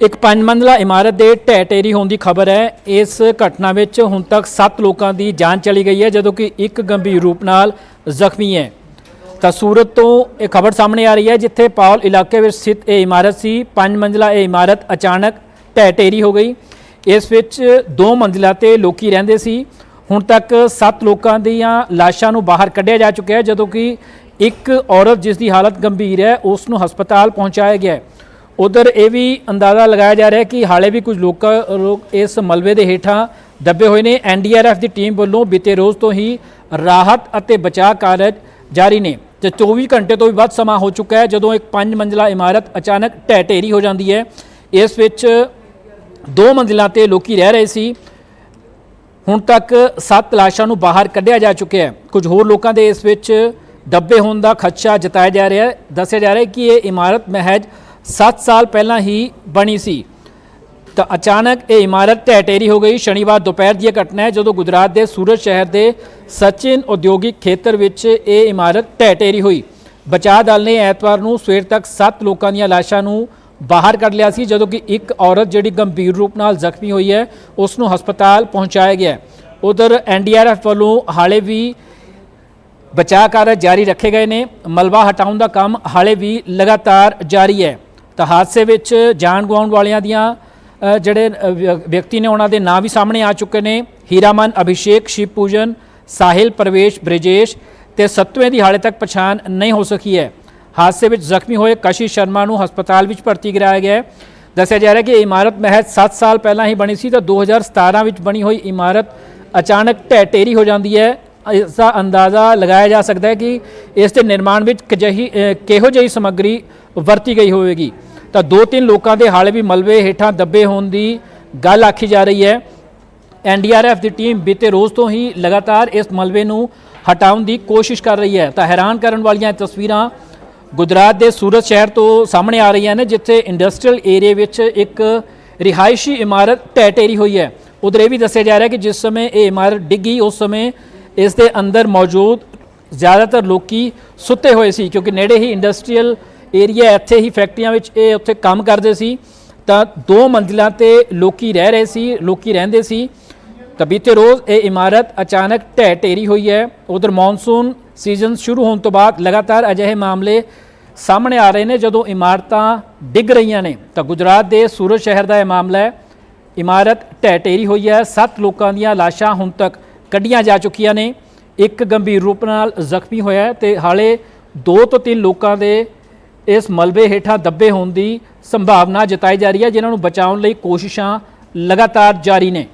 ਇੱਕ ਪੰਜ ਮੰਜ਼ਲਾ ਇਮਾਰਤ ਦੇ ਢਹਿ ਢੇਰੀ ਹੋਣ ਦੀ ਖਬਰ ਹੈ। ਇਸ ਘਟਨਾ ਵਿੱਚ ਹੁਣ ਤੱਕ 7 ਲੋਕਾਂ ਦੀ ਜਾਨ ਚਲੀ ਗਈ ਹੈ, ਜਦੋਂ ਕਿ ਇੱਕ ਗੰਭੀਰ ਰੂਪ ਨਾਲ ਜ਼ਖਮੀ ਹੈ। ਤਾਂ ਸੂਰਤ ਤੋਂ ਇਹ ਖਬਰ ਸਾਹਮਣੇ ਆ ਰਹੀ ਹੈ, ਜਿੱਥੇ ਪਾਉਲ ਇਲਾਕੇ ਵਿੱਚ ਸਥਿਤ ਇਹ ਇਮਾਰਤ ਸੀ। ਪੰਜ ਮੰਜ਼ਲਾ ਇਹ ਇਮਾਰਤ ਅਚਾਨਕ ਢਹਿ ਢੇਰੀ ਹੋ ਗਈ। ਇਸ ਵਿੱਚ ਦੋ ਮੰਜ਼ਿਲਾ ਤੇ ਲੋਕੀ ਰਹਿੰਦੇ ਸੀ। ਹੁਣ ਤੱਕ 7 ਲੋਕਾਂ ਦੀਆਂ ਲਾਸ਼ਾਂ ਨੂੰ ਬਾਹਰ ਕੱਢਿਆ ਜਾ ਚੁੱਕਿਆ ਹੈ, ਜਦੋਂ ਕਿ ਇੱਕ ਔਰਤ ਜਿਸ ਦੀ ਹਾਲਤ ਗੰਭੀਰ ਹੈ, ਉਸ ਨੂੰ ਹਸਪਤਾਲ ਪਹੁੰਚਾਇਆ ਗਿਆ ਹੈ। ਉਧਰ ਇਹ ਵੀ ਅੰਦਾਜ਼ਾ ਲਗਾਇਆ ਜਾ ਰਿਹਾ ਕਿ ਹਾਲੇ ਵੀ ਕੁਝ ਲੋਕ ਲੋਕ ਇਸ ਮਲਬੇ ਦੇ ਹੇਠਾਂ ਦੱਬੇ ਹੋਏ ਨੇ। ਐਨਡੀਆਰਐਫ ਦੀ ਟੀਮ ਵੱਲੋਂ ਬੀਤੇ ਰੋਜ਼ ਤੋਂ ਹੀ ਰਾਹਤ ਅਤੇ ਬਚਾਅ ਕਾਰਜ ਜਾਰੀ ਨੇ ਤੇ 24 ਘੰਟੇ ਤੋਂ ਵੀ ਵੱਧ ਸਮਾਂ ਹੋ ਚੁੱਕਾ ਹੈ, ਜਦੋਂ ਇੱਕ ਪੰਜ ਮੰਜ਼ਲਾ ਇਮਾਰਤ ਅਚਾਨਕ ਢਹਿ ਢੇਰੀ ਹੋ ਜਾਂਦੀ ਹੈ। ਇਸ ਵਿੱਚ ਦੋ ਮੰਜ਼ਿਲਾਂ ਤੇ ਲੋਕੀ ਰਹਿ ਰਹੇ ਸੀ। ਹੁਣ ਤੱਕ 7 ਲਾਸ਼ਾਂ ਨੂੰ ਬਾਹਰ ਕੱਢਿਆ ਜਾ ਚੁੱਕਿਆ ਹੈ। ਕੁਝ ਹੋਰ ਲੋਕਾਂ ਦੇ ਇਸ ਵਿੱਚ ਦੱਬੇ ਹੋਣ ਦਾ ਖਦਸ਼ਾ ਜਤਾਇਆ ਜਾ ਰਿਹਾ ਹੈ। ਦੱਸਿਆ ਜਾ ਰਿਹਾ ਹੈ ਕਿ ਇਹ ਇਮਾਰਤ ਮਹਿਜ 7 ਸਾਲ ਪਹਿਲਾਂ ਹੀ ਬਣੀ ਸੀ। ਤਾਂ ਅਚਾਨਕ ਇਹ ਇਮਾਰਤ ਢਹਿ ਢੇਰੀ ਹੋ ਗਈ। ਸ਼ਨੀਵਾਰ ਦੁਪਹਿਰ ਦੀ ਇਹ ਘਟਨਾ ਹੈ, ਜਦੋਂ ਗੁਜਰਾਤ ਦੇ ਸੂਰਤ ਸ਼ਹਿਰ ਦੇ ਸਚਿਨ ਉਦਯੋਗਿਕ ਖੇਤਰ ਵਿੱਚ ਇਹ ਇਮਾਰਤ ਢਹਿ ਢੇਰੀ ਹੋਈ। ਬਚਾਅ ਦਲ ਨੇ ਐਤਵਾਰ ਨੂੰ ਸਵੇਰ ਤੱਕ 7 ਲੋਕਾਂ ਦੀਆਂ ਲਾਸ਼ਾਂ ਨੂੰ ਬਾਹਰ ਕੱਢ ਲਿਆ ਸੀ, ਜਦੋਂ ਕਿ ਇੱਕ ਔਰਤ ਜਿਹੜੀ ਗੰਭੀਰ ਰੂਪ ਨਾਲ ਜ਼ਖਮੀ ਹੋਈ ਹੈ, ਉਸ ਨੂੰ ਹਸਪਤਾਲ ਪਹੁੰਚਾਇਆ ਗਿਆ ਉਧਰ ਐਨਡੀਆਰਐਫ ਵੱਲੋਂ ਹਾਲੇ ਵੀ ਬਚਾਅ ਕਾਰਜ ਜਾਰੀ ਰੱਖੇ ਗਏ ਨੇ। ਮਲਬਾ ਹਟਾਉਣ ਦਾ ਕੰਮ ਹਾਲੇ ਵੀ ਲਗਾਤਾਰ ਜਾਰੀ ਹੈ। ਤਾਂ ਹਾਦਸੇ ਵਿੱਚ ਜਾਨ ਗਵਾਉਣ ਵਾਲਿਆਂ ਦੀਆਂ ਜਿਹੜੇ ਵਿਅਕਤੀ ਨੇ ਉਹਨਾਂ ਦੇ ਨਾਂ ਵੀ ਸਾਹਮਣੇ ਆ ਚੁੱਕੇ ਨੇ। ਹੀਰਾਮਨ, ਅਭਿਸ਼ੇਕ ਸ਼ਿਵ ਪੂਜਨ ਸਾਹਿਲ, ਪ੍ਰਵੇਸ਼, ਬ੍ਰਿਜੇਸ਼ ਤੇ ਸੱਤਵੇਂ ਦੀ ਹਾਲੇ ਤੱਕ ਪਛਾਣ ਨਹੀਂ ਹੋ ਸਕੀ ਹੈ। ਹਾਦਸੇ ਵਿੱਚ ਜ਼ਖਮੀ ਹੋਏ ਕਸ਼ਿਸ਼ ਸ਼ਰਮਾ ਨੂੰ ਹਸਪਤਾਲ ਵਿੱਚ ਭਰਤੀ ਕਰਾਇਆ ਗਿਆ ਹੈ। ਦੱਸਿਆ ਜਾ ਰਿਹਾ ਕਿ ਇਮਾਰਤ ਮਹਿਜ 7 ਸਾਲ ਪਹਿਲਾਂ ਹੀ ਬਣੀ ਸੀ ਤਾਂ 2017 ਵਿੱਚ ਬਣੀ ਹੋਈ ਇਮਾਰਤ ਅਚਾਨਕ ਢਹਿ ਢੇਰੀ ਹੋ ਜਾਂਦੀ ਹੈ। ਇਸ ਦਾ ਅੰਦਾਜ਼ਾ ਲਗਾਇਆ ਜਾ ਸਕਦਾ ਹੈ ਕਿ ਇਸ ਦੇ ਨਿਰਮਾਣ ਵਿੱਚ ਕਜਹੀ ਕਿਹੋ ਜਿਹੀ ਸਮੱਗਰੀ ਵਰਤੀ ਗਈ ਹੋਵੇਗੀ। ਤਾਂ ਦੋ ਤਿੰਨ ਲੋਕਾਂ ਦੇ ਹਾਲੇ ਵੀ ਮਲਬੇ ਹੇਠਾਂ ਦੱਬੇ ਹੋਣ ਦੀ ਗੱਲ ਆਖੀ ਜਾ ਰਹੀ ਹੈ। ਐਨਡੀਆਰਐਫ ਦੀ ਟੀਮ ਬੀਤੇ ਰੋਜ਼ ਤੋਂ ਹੀ ਲਗਾਤਾਰ ਇਸ ਮਲਬੇ ਨੂੰ ਹਟਾਉਣ ਦੀ ਕੋਸ਼ਿਸ਼ ਕਰ ਰਹੀ ਹੈ। ਤਾਂ ਹੈਰਾਨ ਕਰਨ ਵਾਲੀਆਂ ਇਹ ਤਸਵੀਰਾਂ ਗੁਜਰਾਤ ਦੇ ਸੂਰਤ ਸ਼ਹਿਰ ਤੋਂ ਸਾਹਮਣੇ ਆ ਰਹੀਆਂ ਨੇ, ਜਿੱਥੇ ਇੰਡਸਟਰੀਅਲ ਏਰੀਆ ਵਿੱਚ ਇੱਕ ਰਿਹਾਇਸ਼ੀ ਇਮਾਰਤ ਢਹਿ ਢੇਰੀ ਹੋਈ ਹੈ। ਉਧਰ ਇਹ ਵੀ ਦੱਸਿਆ ਜਾ ਰਿਹਾ ਕਿ ਜਿਸ ਸਮੇਂ ਇਹ ਇਮਾਰਤ ਡਿੱਗੀ ਉਸ ਸਮੇਂ ਇਸ ਦੇ ਅੰਦਰ ਮੌਜੂਦ ਜ਼ਿਆਦਾਤਰ ਲੋਕੀ ਸੁੱਤੇ ਹੋਏ ਸੀ, ਕਿਉਂਕਿ ਨੇੜੇ ਹੀ ਇੰਡਸਟਰੀਅਲ ਏਰੀਆ ਇੱਥੇ ਹੀ ਫੈਕਟਰੀਆਂ ਵਿੱਚ ਇਹ ਉੱਥੇ ਕੰਮ ਕਰਦੇ ਸੀ, ਤਾਂ ਦੋ ਮੰਜ਼ਿਲਾਂ ਤੇ ਲੋਕੀ ਰਹਿ ਰਹੇ ਸੀ, ਲੋਕੀ ਰਹਿੰਦੇ ਸੀ। ਤਾਂ ਬੀਤੇ ਰੋਜ਼ ਇਹ ਇਮਾਰਤ ਅਚਾਨਕ ਢਹਿ ਢੇਰੀ ਹੋਈ ਹੈ। ਉਧਰ ਮੌਨਸੂਨ ਸੀਜ਼ਨ ਸ਼ੁਰੂ ਹੋਣ ਤੋਂ ਬਾਅਦ ਲਗਾਤਾਰ ਅਜਿਹੇ ਮਾਮਲੇ ਸਾਹਮਣੇ ਆ ਰਹੇ ਨੇ, ਜਦੋਂ ਇਮਾਰਤਾਂ ਡਿੱਗ ਰਹੀਆਂ ਨੇ। ਤਾਂ ਗੁਜਰਾਤ ਦੇ ਸੂਰਤ ਸ਼ਹਿਰ ਦਾ ਇਹ ਮਾਮਲਾ ਹੈ। ਇਮਾਰਤ ਢਹਿ ਢੇਰੀ ਹੋਈ ਹੈ। 7 ਲੋਕਾਂ ਦੀਆਂ ਲਾਸ਼ਾਂ ਹੁਣ ਤੱਕ ਕੱਢੀਆਂ ਜਾ ਚੁੱਕੀਆਂ ਨੇ। ਇੱਕ ਗੰਭੀਰ ਰੂਪ ਨਾਲ ਜ਼ਖਮੀ ਹੋਇਆ ਹੈ ਤੇ ਹਾਲੇ 2 ਤੋਂ 3 ਲੋਕਾਂ ਦੇ ਇਸ ਮਲਬੇ ਹੇਠਾਂ ਦੱਬੇ ਹੋਣ ਦੀ ਸੰਭਾਵਨਾ ਜਤਾਈ ਜਾ ਰਹੀ ਹੈ, ਜਿਨ੍ਹਾਂ ਨੂੰ ਬਚਾਉਣ ਲਈ ਕੋਸ਼ਿਸ਼ਾਂ ਲਗਾਤਾਰ ਜਾਰੀ ਨੇ।